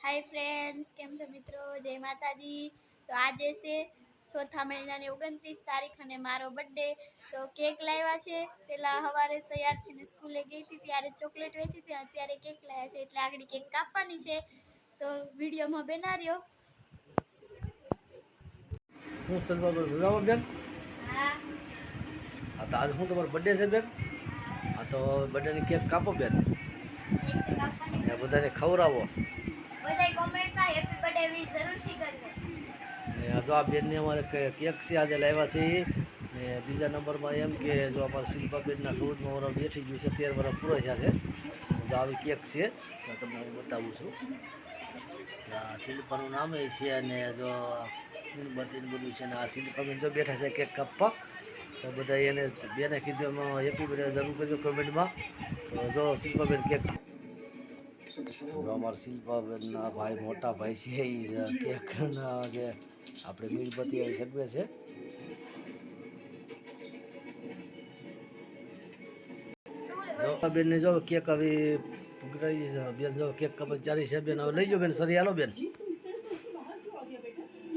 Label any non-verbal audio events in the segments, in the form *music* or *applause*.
Hi friends કેમ છો મિત્રો? જય માતાજી. તો આજે છે ચોથા મહિનાની ઓગણત્રીસ તારીખ અને મારો બર્થડે તો કેક લાવ્યા છે. પેલા સવારે તૈયાર થઈને સ્કૂલે ગઈ હતી ત્યારે ચોકલેટ વેચી હતી અત્યારે કેક લાવ્યા છે. એટલે આગળ કેક કાપવાની છે. તો વિડીયોમાં બનાવ્યો. હું સલમાબેન મજામાં બેન? હા. તો આજે હું તમારો બર્થડે છે બેન? હા તો બર્થડેની કેક કાપો બેન. બધાને ખવડાવો. જો આ બેનને અમારે કેક છે, આજે લાવ્યા છે. ને બીજા નંબરમાં એમ કે જો અમારે શિલ્પાબેનના ચૌદમાં વર્ષ બેઠી ગયું છે, તેર વર્ષ પૂરો થયા છે. જો આવી કેક છે તમને હું બતાવું છું. આ શિલ્પાનું નામ એ છે અને જો મીણબત્તી બધું છે ને આ શિલ્પાબેન જો બેઠા છે કેક કાપવા, તો બધા એને, બેને કીધું એમાં હેપી બર્થડે જરૂર કરજો કમેન્ટમાં તો જો શિલ્પાબેન કેક અમારા શિલ્પાબેનના ભાઈ મોટા ભાઈ છે એ કેકના જે આપણે મીણબત્તી આવી સગવે છે. બેન બેનને જો કેક હવે પકડાવી છે. બેન જો કેક કપાઈ ચાલી છે. બેન હવે લઈ જાઓ બેન સરી હાલો બેન.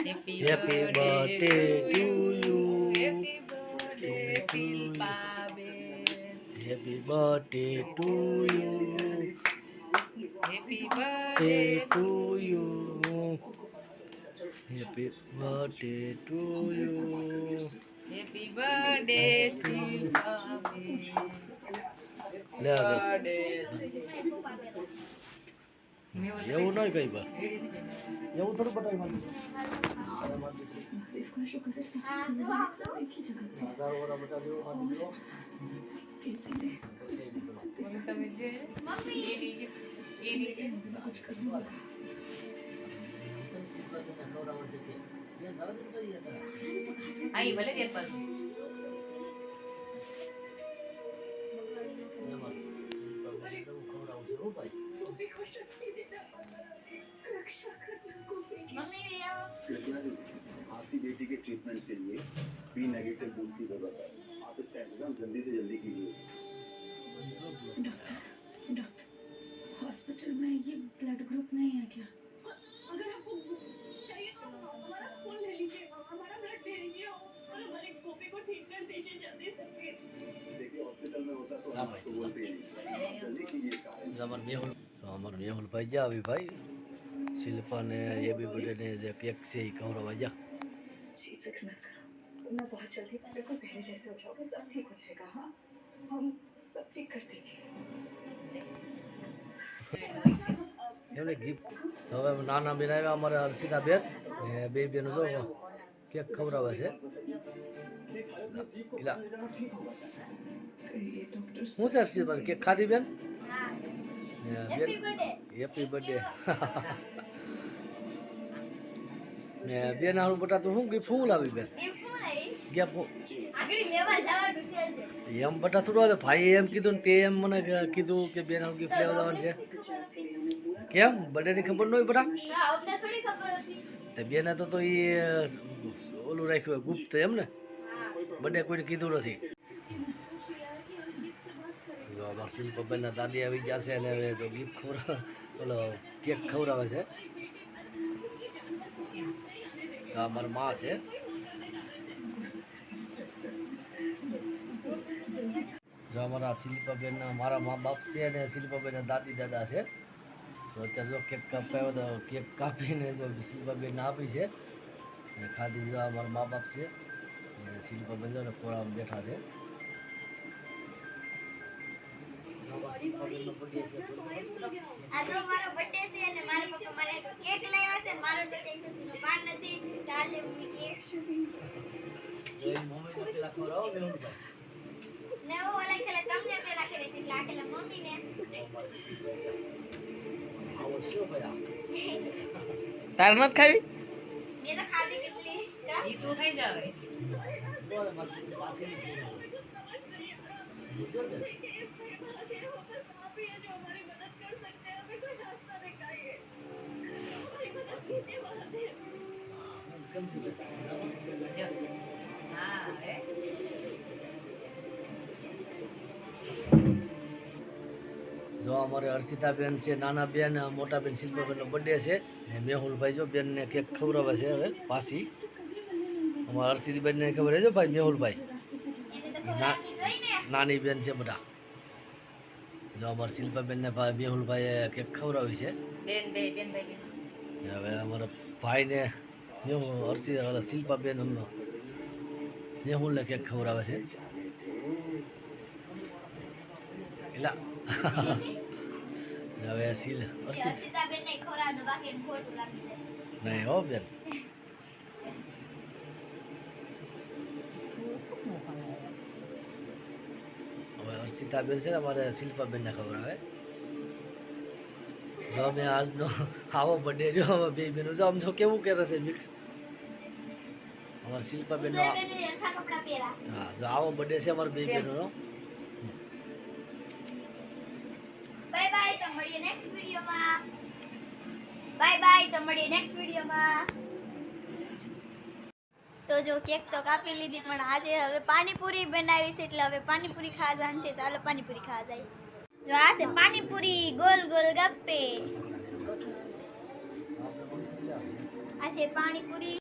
Happy birthday to you. Happy birthday to you Happy birthday birthday to you. Happy birthday to you. Happy birthday, Shilpaben. લે આ દે. Birthday. એવું નહીં કઈ બા એવું થોડું બતાવી મારી હા જો అయ్యి భలే చెప్పారు आपकी बेटी के ट्रीटमेंट के लिए बी नेगेटिव दूध की जरूरत है आप इसका इंतजाम जल्दी से जल्दी कीजिए ब्लड ग्रुप नहीं है क्या अगर आपको चाहिए तो हमारा खून ले लीजिए हमारा ब्लड दे दीजिए और हमारे गोपी को ठीक कर दीजिए जल्दी से देखिए हॉस्पिटल में होता तो हाँ हम भाई, आपको बोलते ही नहीं आप जल्दी कीजिए कार्य અમાર મેહુલ તો અમાર મેહુલ ભાઈ જા આવી ભાઈ શિલ્પાને એ બી બર્થડે જે કેક છે એ ખવડાવવા જા जी फिक्र मत करो मैं बहुत जल्दी बिल्कुल पहले जैसे हो जाओगे सब ठीक हो जाएगा हाँ हम सब ठीक कर देंगे *laughs* એને ગિફ્ટ હવે નાના બેન આવ્યા અમારે હર્ષિતા બેન ને બે બેન જો કેક ખવડાવે છે. શું છે હર્ષિતા કેક ખાધી બેન? હેપી બર્થડે ને બેન આવું બટા તું શું ગિફ્ટ શું લાવી? બેન એમ બટા થોડું ભાઈ એમ કીધું ને તે એમ મને કીધું કે બેન આવું ગિફ્ટ લેવા જવાનું છે. કેમ? બધાને ખબર ન હોય હતી. તે બેને તો તો એ ઓલું રાખ્યું હોય ગુપ્ત એમ ને? બધે કોઈને કીધું નથી. અમારા શિલ્પબેનના દાદી આવી જશે અને હવે જો ગિફ્ટ ખવડાવે ઓલો કેક ખવડાવે છે. તો આ મારી મા છે. જો અમારા શિલ્પાબેનના મારા મા બાપ છે અને શિલ્પાબેનના દાદી દાદા છે. તો અત્યારે જો કેક કાપાયો તો કેક કાપીને જો શિલ્પાબેનને આપી છે. અને ખાધી જો અમારા મા બાપ છે. અને શિલ્પાબેન જો ને ખોળામાં બેઠા છે. શિલ્પાબેનનો birthday છે. આ તો મારો બર્થડે છે અને મારા પપ્પા મારે કેક લાવ્યા છે. મારો તો કઈ ખુશીનો પાન નથી. ચાલે મમ્મી કેક. જો પેલા ખવડાવો. ને હું ઓલા ખેલે તમને પેલા ખેલે એટલે આ ખેલે મમ્મીને. આવો શું ભાઈ તારે નથી ખાવી? મેં જો અમારે અર્ચિતાબેન છે નાના બેન મોટા બેન શિલ્પાબેનનો બર્થડે છે. ને મેહુલભાઈ જો બેનને કેક ખવડાવે છે હવે પાછી. અમારા અર્ચિતાબેનને ખબર છે ભાઈ મેહુલભાઈ? નાની બેન છે બધા. જો અમારા શિલ્પાબેનને ભાઈ મેહુલભાઈએ કેક ખવડાવી છે. હવે અમારા ભાઈને મેહુલ ઓલા શિલ્પાબેન અમનો મેહુલને કેક ખવડાવે છે. એટલે *laughs* હવે જાય. નહીં હો બેન. હવે અર્ચિતાબેન છે ને અમારે શિલ્પાબેનને ખબર આવે. જો અમે આજનો આવો બર્થડે રહ્યો હવે બે બેનો. જો આમ જો કેવું કરે છે મિક્સ. અમારે શિલ્પાબેનનો બેને હા જો આવો બર્થડે છે અમારે બે બેનોનો. મળીએ નેક્સ્ટ વિડીયોમાં. બાય બાય તો મળીએ નેક્સ્ટ વિડીયોમાં. તો જો કેક તો કાપી લીધી, પણ આજે હવે પાણીપુરી બનાવી છે એટલે હવે પાણીપુરી ખાવા જવાનું છે ચાલો પાણીપુરી ખાવા જાય જો આ છે પાણીપુરી, ગોલ ગોલ ગપ્પે. આ છે પાણીપુરી.